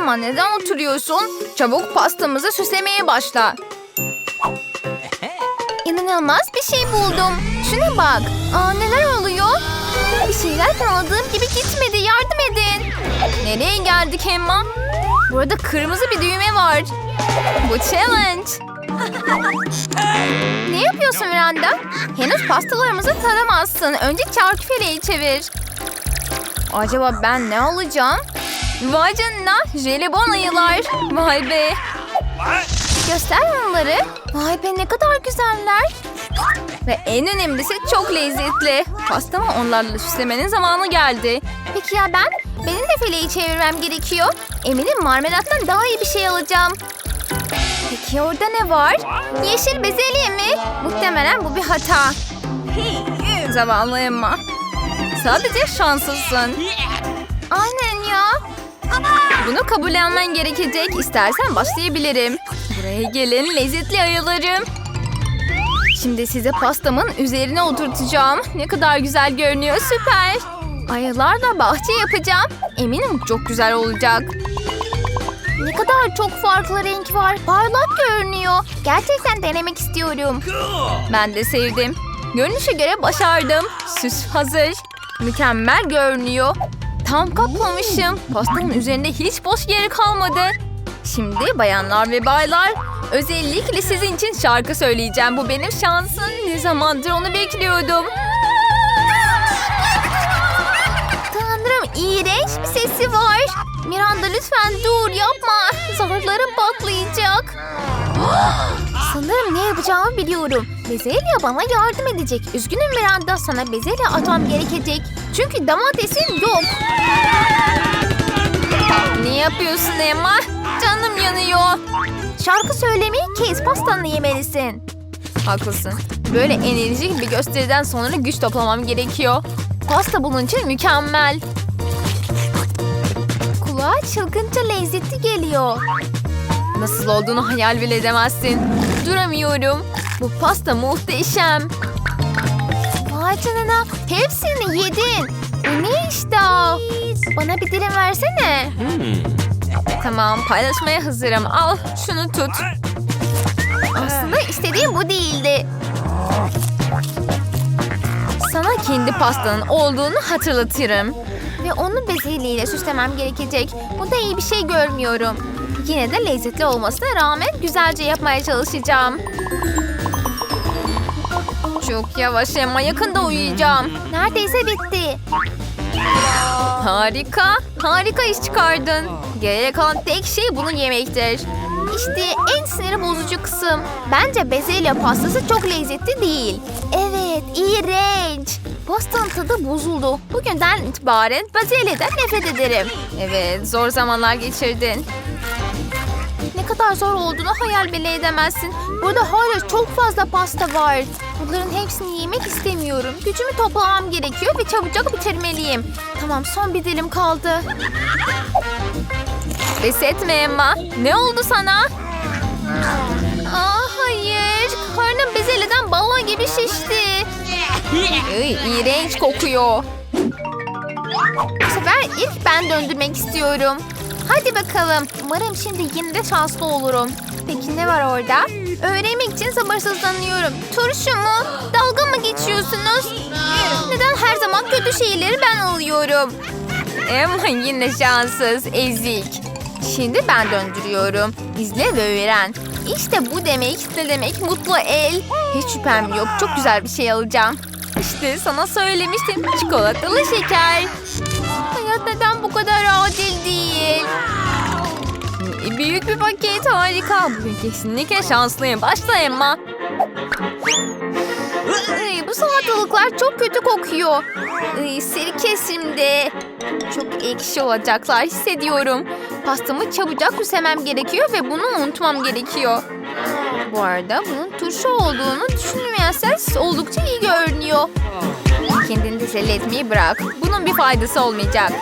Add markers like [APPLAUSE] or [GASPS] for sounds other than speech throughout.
Emma neden oturuyorsun? Çabuk pastamızı süslemeye başla. İnanılmaz bir şey buldum. Şuna bak. Aa, neler oluyor? Bir şeyler planladığım gibi gitmedi. Yardım edin. Nereye geldik Emma? Burada kırmızı bir düğme var. Bu challenge. ne yapıyorsun Miranda? Henüz pastalarımızı taramazsın. Önce çarkı feleği çevir. Acaba ben ne alacağım? Vay canına jelibon ayılar. Vay be. Göster onları. Vay be ne kadar güzeller. Ve en önemlisi çok lezzetli. Pastamı onlarla süslemenin zamanı geldi. Peki ya ben? Benim de feleği çevirmem gerekiyor. Eminim marmelattan daha iyi bir şey alacağım. Peki orada ne var? Yeşil bezelye mi? Muhtemelen bu bir hata. Zavallı Emma. Sadece şanslısın. Aynen. Bunu kabullenmen gerekecek. İstersen başlayabilirim. Buraya gelin lezzetli ayılarım. Şimdi size pastamın üzerine oturtacağım. Ne kadar güzel görünüyor süper. Ayılarla bahçe yapacağım. Eminim çok güzel olacak. Ne kadar çok farklı renk var. Parlak görünüyor. Gerçekten denemek istiyorum. Ben de sevdim. Görünüşe göre başardım. Süs hazır. Mükemmel görünüyor. Tam kaplamışım. Pastanın üzerinde hiç boş yeri kalmadı. Şimdi bayanlar ve baylar özellikle sizin için şarkı söyleyeceğim. Bu benim şansım. Ne zamandır onu bekliyordum. İğrenç bir sesi var. Miranda lütfen dur yapma. Zarlarım patlayacak. [GASPS] Sanırım ne yapacağımı biliyorum. Bezelye bana yardım edecek. Üzgünüm Miranda sana bezelye atmam gerekecek. Çünkü domatesin yok. Ne yapıyorsun Emma? Canım yanıyor. Şarkı söylemeyi kes pastanı yemelisin. Haklısın. Böyle enerjik bir gösteriden sonra güç toplamam gerekiyor. Pasta bunun için mükemmel. Kulağa çılgınca lezzetli geliyor. Nasıl olduğunu hayal bile edemezsin. Duramıyorum. Bu pasta muhteşem. Vay canına hepsini yedin. Bu ne iştah? Bana bir dilim versene. Tamam paylaşmaya hazırım. Al şunu tut. Aslında istediğim bu değildi. Sana kendi pastanın olduğunu hatırlatırım. Ve onu bezelyeyle süslemem gerekecek. Bunda iyi bir şey görmüyorum. Yine de lezzetli olmasına rağmen güzelce yapmaya çalışacağım. Çok yavaş Emma yakında uyuyacağım. Neredeyse bitti. Harika. Harika iş çıkardın. Geriye kalan tek şey bunu yemektir. İşte en sinir bozucu kısım. Bence bezelye pastası çok lezzetli değil. Evet, iğrenç. Pastanın tadı bozuldu. Bugünden itibaren bezelyeden nefret ederim. Evet, zor zamanlar geçirdin. Ne kadar zor olduğunu hayal bile edemezsin. Burada hala çok fazla pasta var. Bunların hepsini yemek istemiyorum. Gücümü toplamam gerekiyor ve çabucak bitirmeliyim. Tamam son bir dilim kaldı. Pes etme Emma. Ne oldu sana? Aa, hayır. Karnım bezelyeden balon gibi şişti. Iy, iğrenç kokuyor. Bu sefer ilk ben döndürmek istiyorum. Hadi bakalım. Umarım şimdi yine de şanslı olurum. Peki ne var orada? Öğrenmek için sabırsızlanıyorum. Turşu mu? Dalga mı geçiyorsunuz? Neden her zaman kötü şeyleri ben alıyorum? Ama yine şanssız, ezik. Şimdi ben döndürüyorum. İzle ve öğren. İşte bu demek, ne demek mutlu el. Hiç şüphem yok, çok güzel bir şey alacağım. İşte sana söylemiştim, çikolatalı şeker. Hayat neden bu kadar adil değil? Büyük bir paket harika. Bugün kesinlikle şanslıyım. Başla Emma. Bu salatalıklar çok kötü kokuyor. Ay, sirke şimdi. Çok ekşi olacaklar hissediyorum. Pastamı çabucak küsemem gerekiyor ve bunu unutmam gerekiyor. Bu arada bunun turşu olduğunu düşünmezseniz oldukça iyi görünüyor. Kendini teselli etmeyi bırak. Bunun bir faydası olmayacak.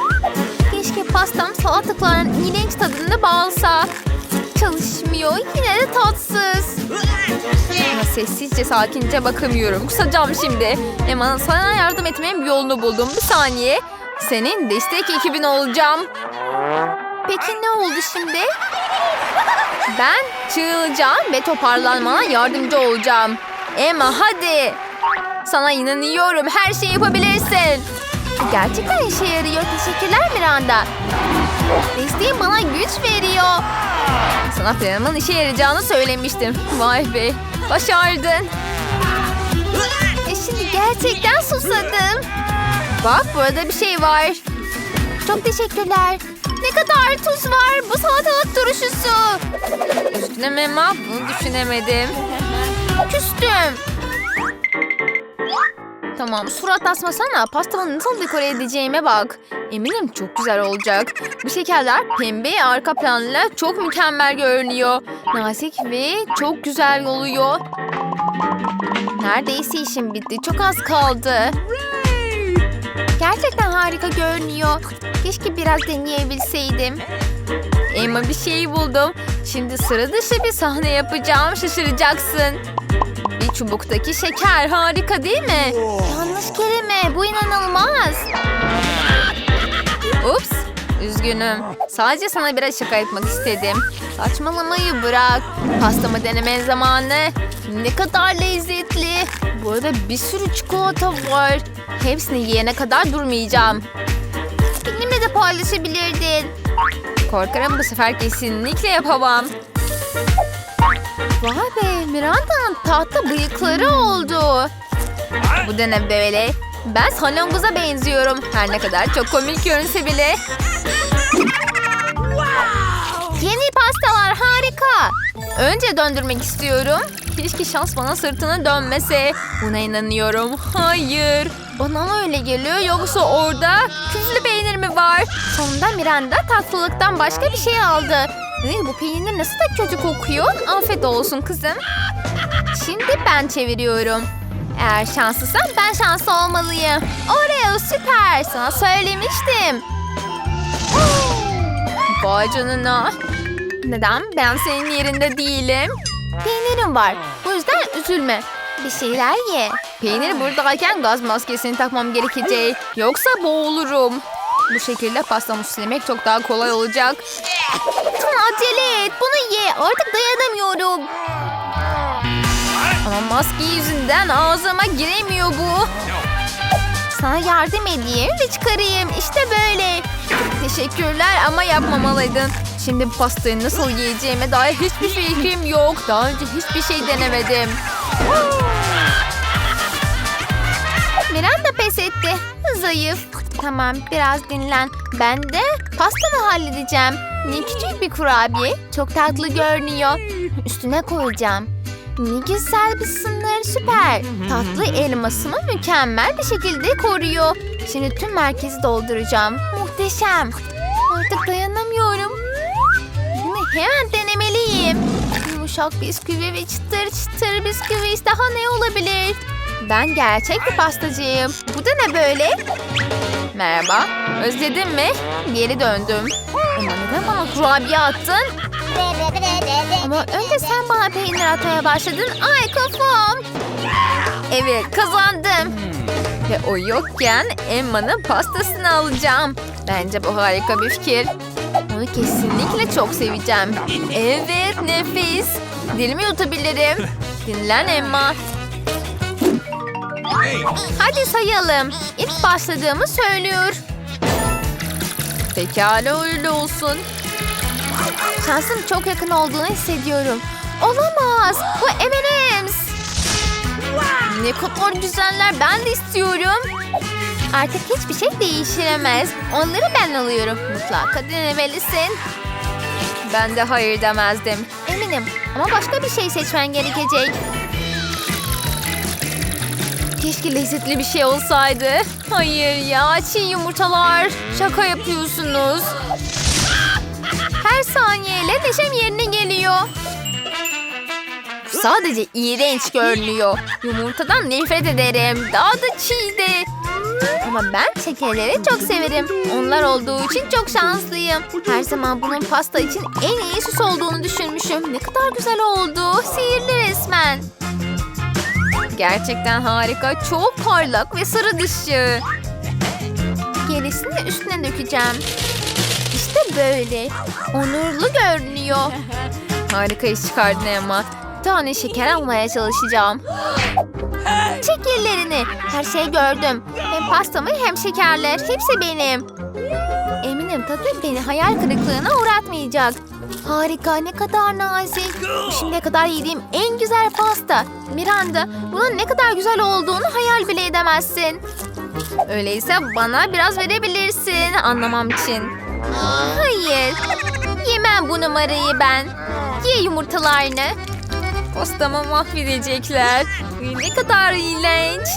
Keşke pastam salatalıkların iğrenç tadını bağlasa. Çalışmıyor. Yine de tatsız. Ama sessizce sakince bakamıyorum. Kusacağım şimdi. Emma sana yardım etmenin bir yolunu buldum. Bir saniye. Senin destek ekibin olacağım. Peki ne oldu şimdi? Ben çığılacağım ve toparlanmana yardımcı olacağım. Emma hadi. Sana inanıyorum. Her şeyi yapabilirsin. Gerçekten işe yarıyor. Teşekkürler Miranda. Desteğin bana güç veriyor. Sana planımın işe yarayacağını söylemiştim. Vay be. Başardın. E şimdi gerçekten susadım. Bak burada bir şey var. Çok teşekkürler. Ne kadar tuz var bu salatalık turşusu. Üzgünüm Emma bunu düşünemedim. Küstüm. Tamam surat asmasana pastamı nasıl dekore edeceğime bak. Eminim çok güzel olacak. Bu şekerler pembe arka planla çok mükemmel görünüyor. Nazik ve çok güzel oluyor. Neredeyse işim bitti. Çok az kaldı. Gerçekten harika görünüyor. Keşke biraz deneyebilseydim. Emma bir şey buldum. Şimdi sıra dışı bir sahne yapacağım. Şaşıracaksın. Çubuktaki şeker harika değil mi? Yanlış kelime. Bu inanılmaz. Ups. Üzgünüm. Sadece sana biraz şaka etmek istedim. Saçmalamayı bırak. Pastamı deneme zamanı. Ne kadar lezzetli. Burada bir sürü çikolata var. Hepsini yiyene kadar durmayacağım. Benimle de paylaşabilirdin. Korkarım bu sefer kesinlikle yapamam. Vay be Miranda'nın tahta bıyıkları oldu. Bu da ne böyle? Ben salonguza benziyorum. Her ne kadar çok komik görünse bile. Yeni pastalar harika. Önce döndürmek istiyorum. Keşke şans bana sırtını dönmese. Buna inanıyorum. Hayır. Bana mı öyle geliyor yoksa orada küflü peynir mi var? Sonunda Miranda tatlılıktan başka bir şey aldı. Ee, bu peynir nasıl da kötü kokuyor. Afiyet olsun kızım. Şimdi ben çeviriyorum. Eğer şanslısam ben şanslı olmalıyım. Oreo süper. Sana söylemiştim. Vay canına. Neden? Ben senin yerinde değilim. Peynirim var. Bu yüzden üzülme. Bir şeyler ye. Peynir buradayken gaz maskesini takmam gerekecek. Yoksa boğulurum. Bu şekilde pastamı süslemek çok daha kolay olacak. Acele et. Bunu ye. Artık dayanamıyorum. Ama maske yüzünden ağzıma giremiyor bu. Sana yardım edeyim ve çıkarayım. İşte böyle. Teşekkürler ama yapmamalıydın. Şimdi bu pastayı nasıl yiyeceğime dair hiçbir fikrim yok. Daha önce hiçbir şey denemedim. Miranda pes etti. Zayıf. Tamam biraz dinlen. Ben de pastamı halledeceğim. Ne küçük bir kurabiye. Çok tatlı görünüyor. Üstüne koyacağım. Ne güzel bir sınır süper. Tatlı elmasımı mükemmel bir şekilde koruyor. Şimdi tüm merkezi dolduracağım. Muhteşem. Artık dayanamıyorum. Bunu hemen denemeliyim. Yumuşak bisküvi ve çıtır çıtır bisküvi daha ne olabilir? Ben gerçek bir pastacıyım. Bu da ne böyle? Merhaba. Özledin mi? Geri döndüm. Ama neden bana kurabiye attın? Ama önce sen bana peynir atmaya başladın. Ay kafam. Evet kazandım. Ve o yokken Emma'nın pastasını alacağım. Bence bu harika bir fikir. Onu kesinlikle çok seveceğim. Evet nefis. Dilimi yutabilirim. Dinlen Emma. Hadi sayalım. İlk başladığımı söylüyor. Pekala öyle olsun. Şansım çok yakın olduğunu hissediyorum. Olamaz. Bu M&M's. Ne kadar güzeller. Ben de istiyorum. Artık hiçbir şey değiştiremez. Onları ben alıyorum. Mutlaka denemelisin. Ben de hayır demezdim. Eminim. Ama başka bir şey seçmen gerekecek. Keşke lezzetli bir şey olsaydı. Hayır ya çiğ yumurtalar. Şaka yapıyorsunuz. Her saniyeyle neşem yerine geliyor. Sadece iğrenç görünüyor. Yumurtadan nefret ederim. Daha da çiğ de. Ama ben şekerleri çok severim. Onlar olduğu için çok şanslıyım. Her zaman bunun pasta için en iyi süs olduğunu düşünmüşüm. Ne kadar güzel oldu. Sihirli resmen. Gerçekten harika. Çok parlak ve sarı dışı. Gerisini üstüne dökeceğim. İşte böyle. Onurlu görünüyor. Harika iş çıkardın. Bir tane şeker almaya çalışacağım. Çek ellerini. Her şeyi gördüm. Hem pastamı hem şekerler. Hepsi benim. Eminim tadı beni hayal kırıklığına uğratmayacak. Harika ne kadar nazik. Şimdiye kadar yediğim en güzel pasta. Miranda bunun ne kadar güzel olduğunu hayal bile edemezsin. Öyleyse bana biraz verebilirsin anlamam için. Hayır. Yemem bu numarayı ben. Ye yumurtalarını. Pastamı mahvedecekler. Ne kadar iğrenç.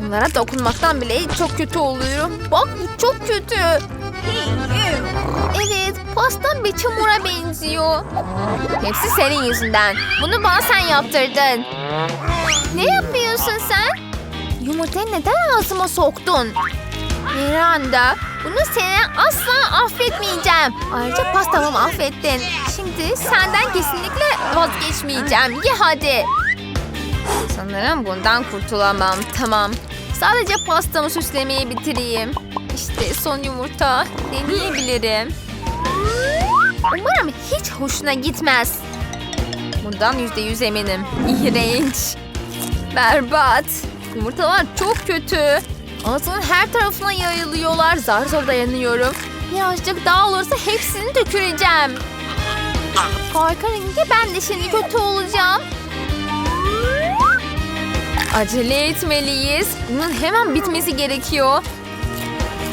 Bunlara dokunmaktan bile çok kötü oluyorum. Bak bu çok kötü. Evet, pastam bir çamura benziyor. Hepsi senin yüzünden. Bunu bana sen yaptırdın. Ne yapıyorsun sen? Yumurtayı neden ağzıma soktun? Miranda, bunu sana asla affetmeyeceğim. Ayrıca pastamı mahvettin. Şimdi senden kesinlikle vazgeçmeyeceğim. Ye hadi. Sanırım bundan kurtulamam. Tamam. Sadece pastamı süslemeyi bitireyim. İşte son yumurta. Deneyebilirim. Umarım hiç hoşuna gitmez. Bundan yüzde yüz eminim. İğrenç. Berbat. Yumurtalar çok kötü. Ağzımın her tarafına yayılıyorlar. Zar zor dayanıyorum. Birazcık daha olursa hepsini döküleceğim. Korkarım ki ben de şimdi kötü olacağım. Acele etmeliyiz. Bunun hemen bitmesi gerekiyor.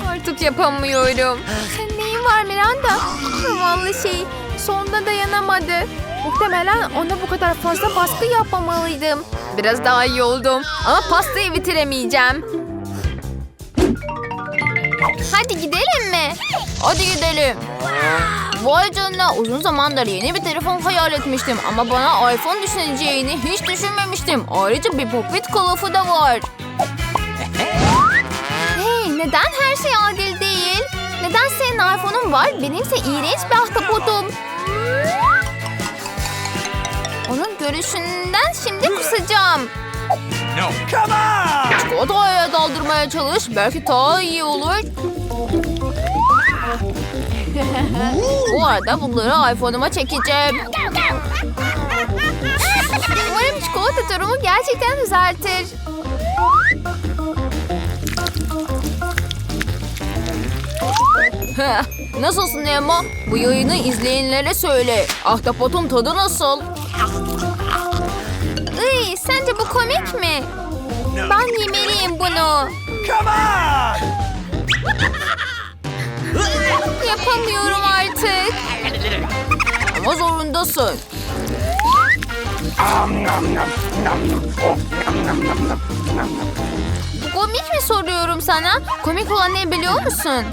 Artık yapamıyorum. Sen var Miranda? Zavallı şey. Sonunda dayanamadı. Muhtemelen ona bu kadar fazla baskı yapmamalıydım. Biraz daha iyi oldum. Ama pastayı bitiremeyeceğim. Hadi gidelim mi? Hadi gidelim. Vay canına uzun zamandır yeni bir telefon hayal etmiştim ama bana iPhone düşüneceğini hiç düşünmemiştim. Ayrıca bir popit kılıfı da var. Hey neden her şey adil senin iPhone'un var benimse iğrenç bir ahtapotum. Onun görüşünden şimdi kusacağım. No. Come on! Çikolataya daldırmaya çalış. Belki daha iyi olur. Bu arada bunları iPhone'uma çekeceğim. Umarım çikolata durumu gerçekten düzeltir. Heh, [LAUGHS] Nasılsın Emma? Bu yayını izleyenlere söyle. Ahtapotun tadı nasıl? Iy, sence bu komik mi? Ben yemeliyim bunu. Come on! [LAUGHS] Yapamıyorum artık. Ama zorundasın. Komik mi soruyorum sana? Komik olan ne biliyor musun?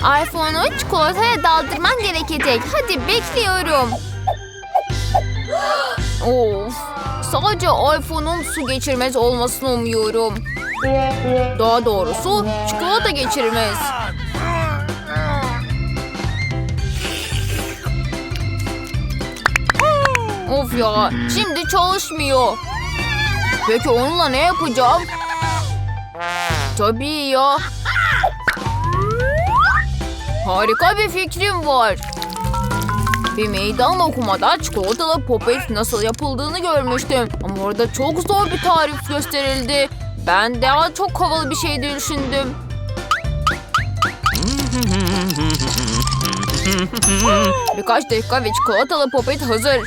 iPhone'u çikolataya daldırman gerekecek. Hadi bekliyorum. of. Sadece iPhone'un su geçirmez olmasını umuyorum. Daha doğrusu çikolata geçirmez. Of ya, şimdi çalışmıyor. Peki onunla ne yapacağım? Tabii ya. Harika bir fikrim var. Bir meydan okumada çikolatalı popet nasıl yapıldığını görmüştüm. Ama orada çok zor bir tarif gösterildi. Ben daha çok havalı bir şey düşündüm. Birkaç dakika ve çikolatalı popet hazır.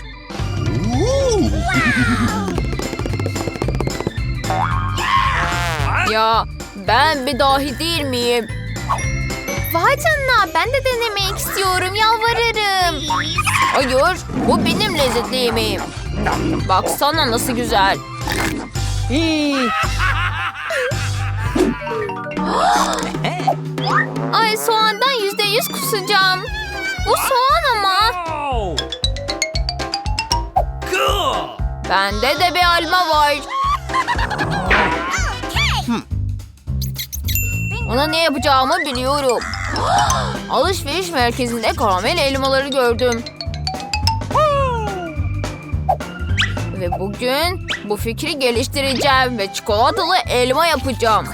Ya ben bir dahi değil miyim? Vay canına ben de denemek istiyorum yalvarırım. Hayır bu benim lezzetli yemeğim. Baksana nasıl güzel. [GASPS] Ay soğandan yüzde yüz kusacağım. Bu soğan ama. Bende de bir alma var. Ona ne yapacağımı biliyorum. Alışveriş merkezinde karamel elmaları gördüm. Ve bugün bu fikri geliştireceğim ve çikolatalı elma yapacağım.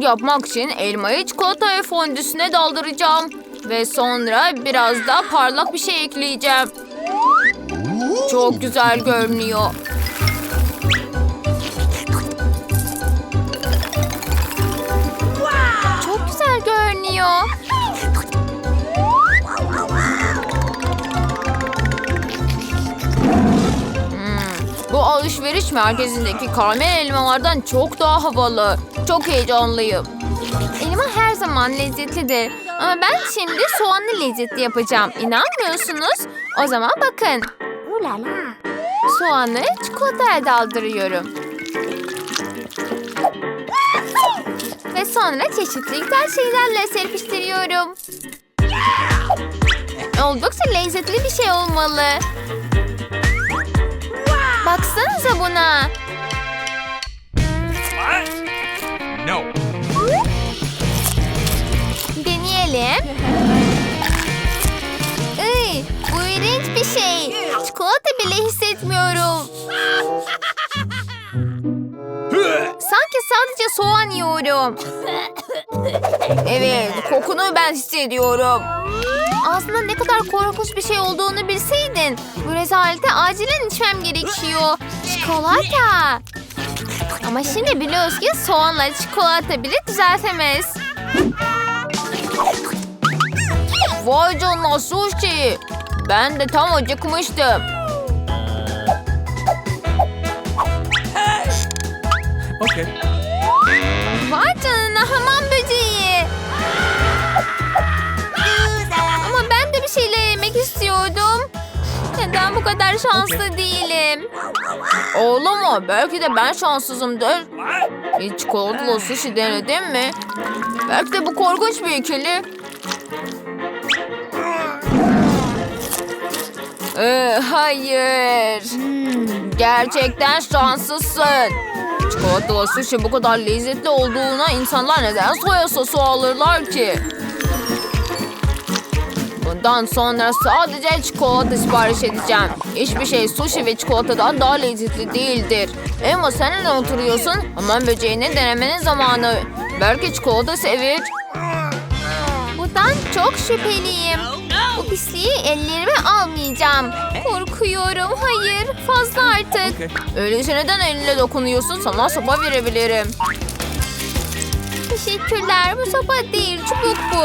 Yapmak için elmayı çikolata fondüsüne daldıracağım. Ve sonra biraz da parlak bir şey ekleyeceğim. Çok güzel görünüyor. Görünüyor. Hmm, bu alışveriş merkezindeki karamel elmalardan çok daha havalı. Çok heyecanlıyım. Elma her zaman lezzetlidir. Ama ben şimdi soğanlı lezzetli yapacağım. İnanmıyorsunuz? O zaman bakın. Soğanı çikolataya daldırıyorum. Ve sonra çeşitli güzel şeylerle serpiştiriyorum. Oldukça lezzetli bir şey olmalı. Baksanıza buna. No. Deneyelim. Iy, bu iğrenç bir şey. Çikolata bile hissetmiyorum. Sanki sadece soğan yiyorum. Evet, kokunu ben hissediyorum. Aslında ne kadar korkunç bir şey olduğunu bilseydin. Bu rezalete acilen içmem gerekiyor. Çikolata. Ama şimdi biliyoruz ki soğanla çikolata bile düzeltemez. Vay canına sushi. Ben de tam acıkmıştım. Okay. Vay canına hamam böceği. Ama ben de bir şeyler yemek istiyordum. Neden bu kadar şanslı değilim? Ağlama. Belki de ben şanssızımdır. Hiç çikolatalı sushi denedin mi? Belki de bu korkunç bir ikili. Ee, hayır. Gerçekten şanslısın. Çikolatalı sushi bu kadar lezzetli olduğuna insanlar neden soya sosu alırlar ki? Bundan sonra sadece çikolata sipariş edeceğim. Hiçbir şey sushi ve çikolatadan daha lezzetli değildir. Emma sen ne oturuyorsun? Aman böceğini denemenin zamanı. Belki çikolata sevir. Bundan çok şüpheliyim. Bu pisliği ellerime almayacağım. Korkuyorum. Hayır. Fazla artık. Öyleyse neden eline dokunuyorsun? Sana sopa verebilirim. Teşekkürler. Bu sopa değil. Çubuk bu.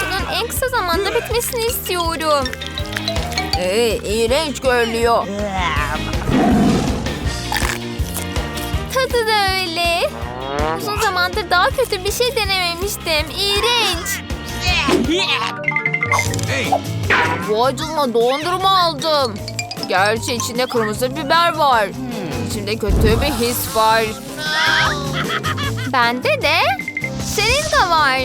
Bunun en kısa zamanda bitmesini istiyorum. Ee, iğrenç görünüyor. Tadı da öyle. Uzun zamandır daha kötü bir şey denememiştim. İğrenç. Hey. Vay canına dondurma aldım. Gerçi içinde kırmızı biber var. İçimde kötü bir his var. Bende de şırınga var.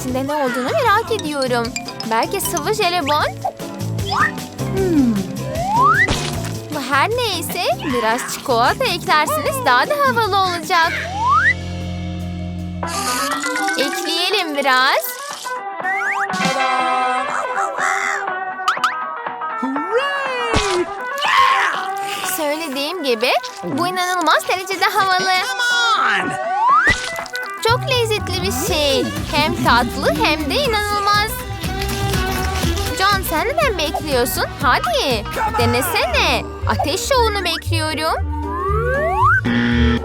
İçinde ne olduğunu merak ediyorum. Belki sıvı jelibon? Bu her neyse biraz çikolata eklerseniz daha da havalı olacak. Ekleyelim biraz. Gibi bu inanılmaz derecede havalı. Çok lezzetli bir şey. Hem tatlı hem de inanılmaz. John sen neden bekliyorsun? Hadi denesene. Ateş şovunu bekliyorum.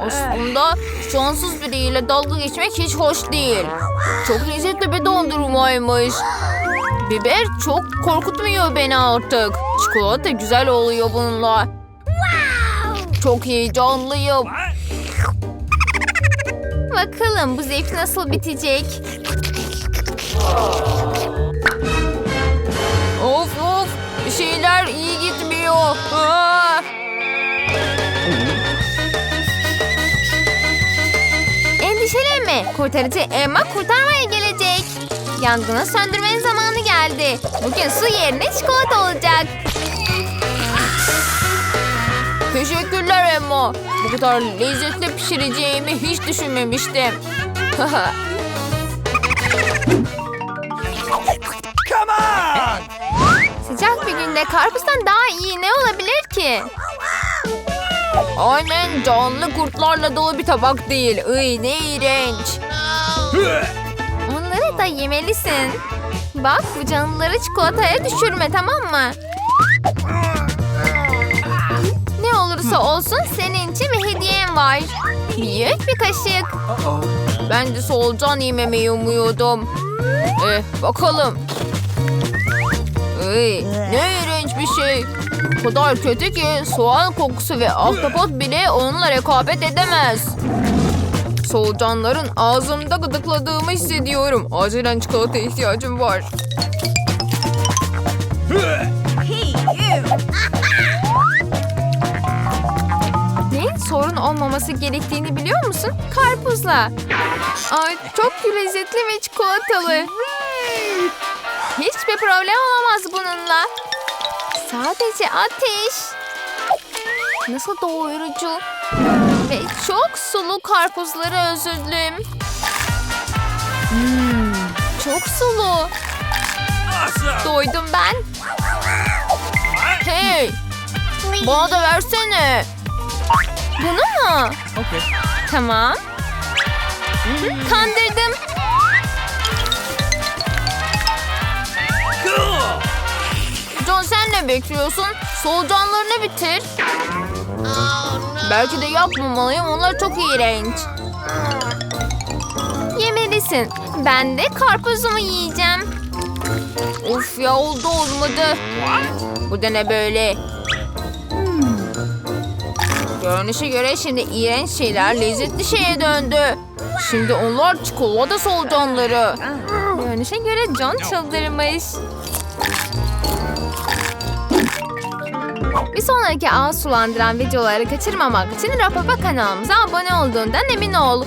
Aslında şanssız biriyle dalga geçmek hiç hoş değil. Çok lezzetli bir dondurmaymış. Biber çok korkutmuyor beni artık. Çikolata güzel oluyor bununla. Çok heyecanlıyım. Bakalım bu zevk nasıl bitecek? Of of bir şeyler iyi gitmiyor. Aa! Endişelenme. Kurtarıcı Emma kurtarmaya gelecek. Yangını söndürmenin zamanı geldi. Bugün su yerine çikolata olacak. Bu kadar lezzetli pişireceğimi hiç düşünmemiştim. Come on. Sıcak bir günde karpuzdan daha iyi ne olabilir ki? Aynen canlı kurtlarla dolu bir tabak değil. Iy ne iğrenç. Onları da yemelisin. Bak bu canlıları çikolataya düşürme tamam mı? Olursa olsun senin için bir hediyem var. Büyük bir kaşık. Ben de solucan yememeyi umuyordum. Eh bakalım. Ey, ne iğrenç bir şey. O kadar kötü ki soğan kokusu ve ahtapot bile onunla rekabet edemez. Solucanların ağzımda gıdıkladığımı hissediyorum. Acilen çikolata ihtiyacım var. Sorun olmaması gerektiğini biliyor musun? Karpuzla. Ay çok lezzetli ve çikolatalı. Hiçbir problem olamaz bununla. Sadece ateş. Nasıl doyurucu. Ve çok sulu karpuzları özledim. Hmm, çok sulu. Doydum ben. Hey, bana da versene. Bunu mu? Okay. Tamam. Kandırdım. Cool. John sen ne bekliyorsun? Solucanlarını bitir. Belki de yapmamalıyım. Onlar çok iğrenç. Yemelisin. Ben de karpuzumu yiyeceğim. Of ya oldu olmadı. Bu da ne böyle? Görünüşe göre şimdi iğrenç şeyler lezzetli şeye döndü. Şimdi onlar çikolata solucanları. Görünüşe göre John çıldırmış. Bir sonraki ağız sulandıran videoları kaçırmamak için Rapapa kanalımıza abone olduğundan emin ol.